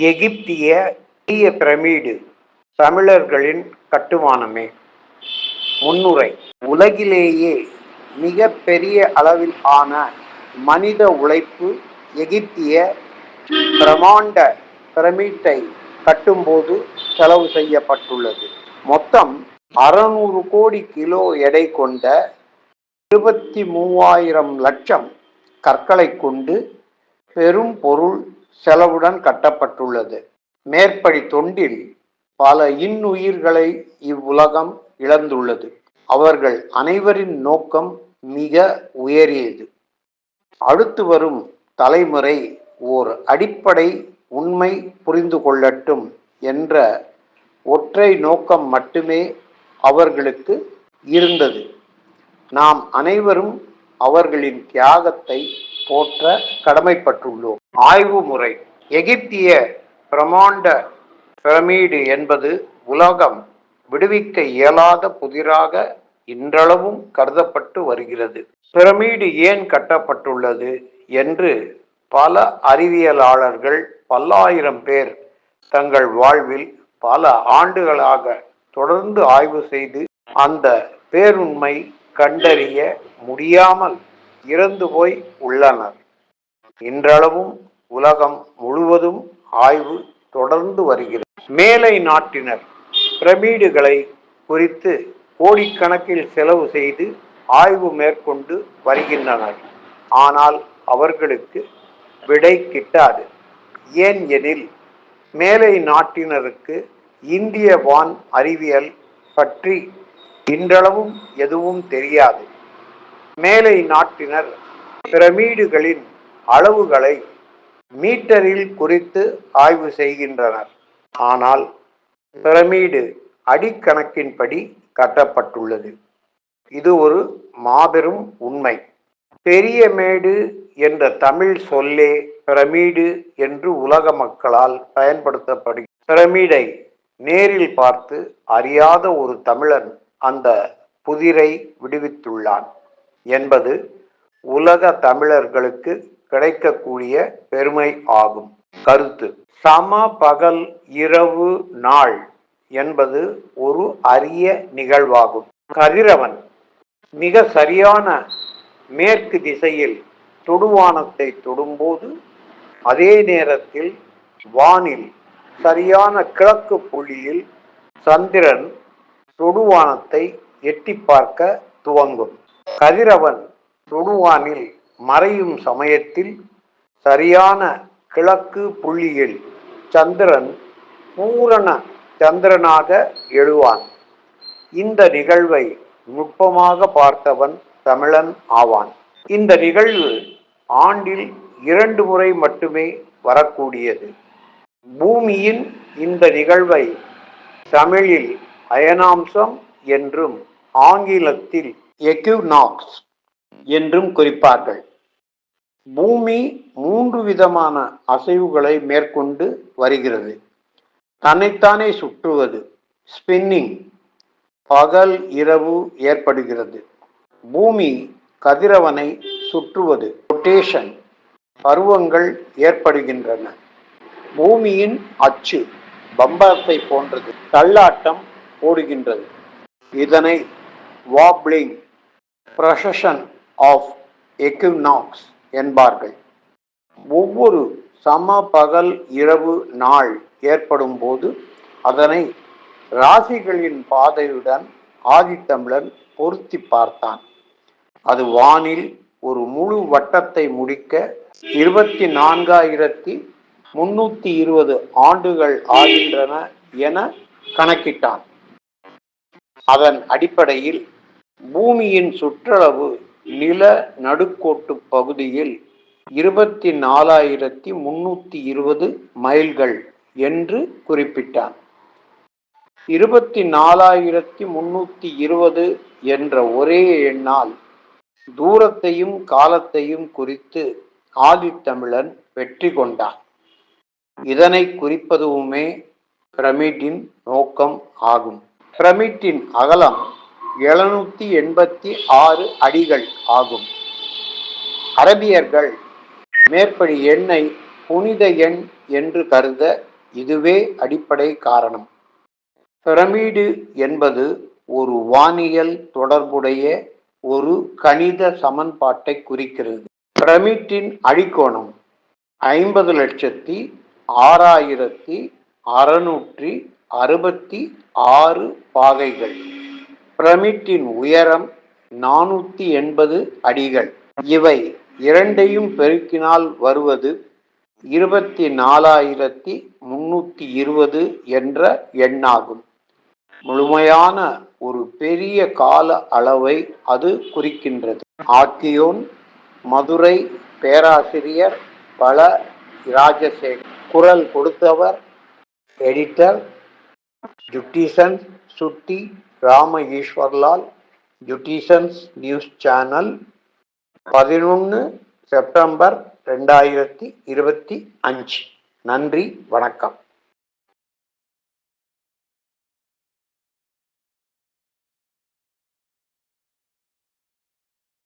எகிப்திய பெரிய பிரமிடு தமிழர்களின் கட்டுமானமே. முன்னுரை. உலகிலேயே மிக பெரிய அளவில் ஆன மனித உழைப்பு எகிப்திய பிரமாண்ட பிரமிட்டை கட்டும்போது செலவு செய்யப்பட்டுள்ளது. மொத்தம் அறுநூறு கோடி கிலோ எடை கொண்ட இருபத்தி மூவாயிரம் லட்சம் கற்களை கொண்டு பெரும் பொருள் செலவுடன் கட்டப்பட்டுள்ளது. மேற்படி தொண்டில் பல இன்னுயிர்களை இவ்வுலகம் இழந்துள்ளது. அவர்கள் அனைவரின் நோக்கம் மிக உயரியது. அடுத்து வரும் தலைமுறை ஓர் அடிப்படை உண்மை புரிந்து கொள்ளட்டும் என்ற ஒற்றை நோக்கம் மட்டுமே அவர்களுக்கு இருந்தது. நாம் அனைவரும் அவர்களின் தியாகத்தை போற்ற கடமைப்பட்டுள்ளோம். ஆய்வு முறை. எகிப்திய பிரமாண்ட பிரமிடு என்பது உலகம் விடுவிக்க இயலாத புதிராக இன்றளவும் கருதப்பட்டு வருகிறது. பிரமிடு ஏன் கட்டப்பட்டுள்ளது என்று பல அறிவியலாளர்கள் பல்லாயிரம் பேர் தங்கள் வாழ்வில் பல ஆண்டுகளாக தொடர்ந்து ஆய்வு செய்து அந்த பேருண்மை கண்டறிய முடியாமல் இறந்து போய் உள்ளனர். இன்றளவும் உலகம் முழுவதும் ஆய்வு தொடர்ந்து வருகிறது. மேலை நாட்டினர் பிரமிடுகளை குறித்து கோடிக்கணக்கில் செலவு செய்து ஆய்வு மேற்கொண்டு வருகின்றனர். ஆனால் அவர்களுக்கு விடை கிட்டாது. ஏன் எனில் மேலை நாட்டினருக்கு இந்திய வான் அறிவியல் பற்றி இன்றளவும் எதுவும் தெரியாது. மேலை நாட்டினர் பிரமிடுகளின் அளவுகளை மீட்டரில் குறித்து ஆய்வு செய்கின்றனர். ஆனால் பிரமிடு அடிக்கணக்கின்படி கட்டப்பட்டுள்ளது. இது ஒரு மாபெரும் உண்மை. பெரிய மேடு என்ற தமிழ் சொல்லே பிரமிடு என்று உலக மக்களால் பயன்படுத்தப்படுகிறது. பிரமிடை நேரில் பார்த்து அறியாத ஒரு தமிழன் அந்த புதிரை விடுவித்துள்ளான் என்பது உலக தமிழர்களுக்கு கிடைக்கக்கூடிய பெருமை ஆகும். கருத்து. சம பகல் இரவு நாள் என்பது ஒரு அரிய நிகழ்வாகும். கதிரவன் மிக சரியான மேற்கு திசையில் தொடுவானத்தை தொடும்போது அதே நேரத்தில் வானில் சரியான கிழக்கு புள்ளியில் சந்திரன் தொடுவானத்தை எட்டி பார்க்க துவங்கும். கதிரவன் தொடுவானில் மறையும் சமயத்தில் சரியான கிழக்கு புள்ளியில் சந்திரன் பூரண சந்திரனாக எழுவான். இந்த நிகழ்வை நுட்பமாக பார்த்தவன் தமிழன் ஆவான். இந்த நிகழ்வு ஆண்டில் இரண்டு முறை மட்டுமே வரக்கூடியது. பூமியின் இந்த நிகழ்வை தமிழில் அயனாம்சம் என்றும் ஆங்கிலத்தில் எக்யூநாக்ஸ் என்றும் குறிப்பார்கள். பூமி மூன்று விதமான அசைவுகளை மேற்கொண்டு வருகிறது. தன்னைத்தானே சுற்றுவது ஸ்பின்னிங் பகல் இரவு ஏற்படுகிறது. பூமி கதிரவனை சுற்றுவது ரொட்டேஷன் பருவங்கள் ஏற்படுகின்றன. பூமியின் அச்சு பம்பரத்தை போன்றது தள்ளாட்டம் ஓடுகின்றது. இதனை வாப்ளிங் ப்ரொசஷன் ஆஃப் எக்யூனாக்ஸ் என்பார்கள். ஒவ்வொரு சம பகல் இரவு நாள் ஏற்படும் போது அதனை ராசிகளின் பாதையுடன் ஆதித்தமிழன் பொருத்தி பார்த்தான். அது வானில் ஒரு முழு வட்டத்தை முடிக்க இருபத்தி நான்காயிரத்தி முன்னூத்தி இருபது ஆண்டுகள் ஆகின்றன என கணக்கிட்டான். அதன் அடிப்படையில் பூமியின் சுற்றளவு நில நடுக்கோட்டு பகுதியில் இருபத்தி நாலாயிரத்தி முன்னூத்தி இருபது மைல்கள் என்று குறிப்பிட்டான் இருபத்தி நாலாயிரத்தி முன்னூத்தி இருபது என்ற ஒரே எண்ணால் தூரத்தையும் காலத்தையும் குறித்து ஆதித்தமிழன் வெற்றி கொண்டான் இதனை குறிப்பதுவுமே பிரமிட்டின் நோக்கம் ஆகும். பிரமிட்டின் அகலம் எழுநூத்தி எண்பத்தி ஆறு அடிகள் ஆகும். அரபியர்கள் மேற்படி எண்ணை புனித எண் என்று கருத இதுவே அடிப்படை காரணம். பிரமிடு என்பது ஒரு வானியல் தொடர்புடைய ஒரு கணித சமன்பாட்டை குறிக்கிறது. பிரமிட்டின் அடிக்கோணம் ஐம்பது லட்சத்தி ஆறாயிரத்தி அறுநூற்றி அறுபத்தி ஆறு பாகைகள். பிரமிட்டின் உயரம் நானூற்றி எண்பது அடிகள். இவை இரண்டையும் பெருக்கினால் வருவது இருபத்தி நாலாயிரத்தி முன்னூற்றி இருபது என்ற எண்ணாகும். முழுமையான ஒரு பெரிய கால அளவை அது குறிக்கின்றது. ஆக்கியோன் மதுரை பேராசிரியர் பல ராஜசேகர் குரல் கொடுத்தவர் எடிட்டர் ஜுட்டிசன்ஸ் சுட்டி ராம ஈஸ்வர்லால் ஜுட்டிசன்ஸ் நியூஸ் சேனல் பதினொன்று செப்டம்பர் ரெண்டாயிரத்தி இருபத்தி அஞ்சு. நன்றி வணக்கம்.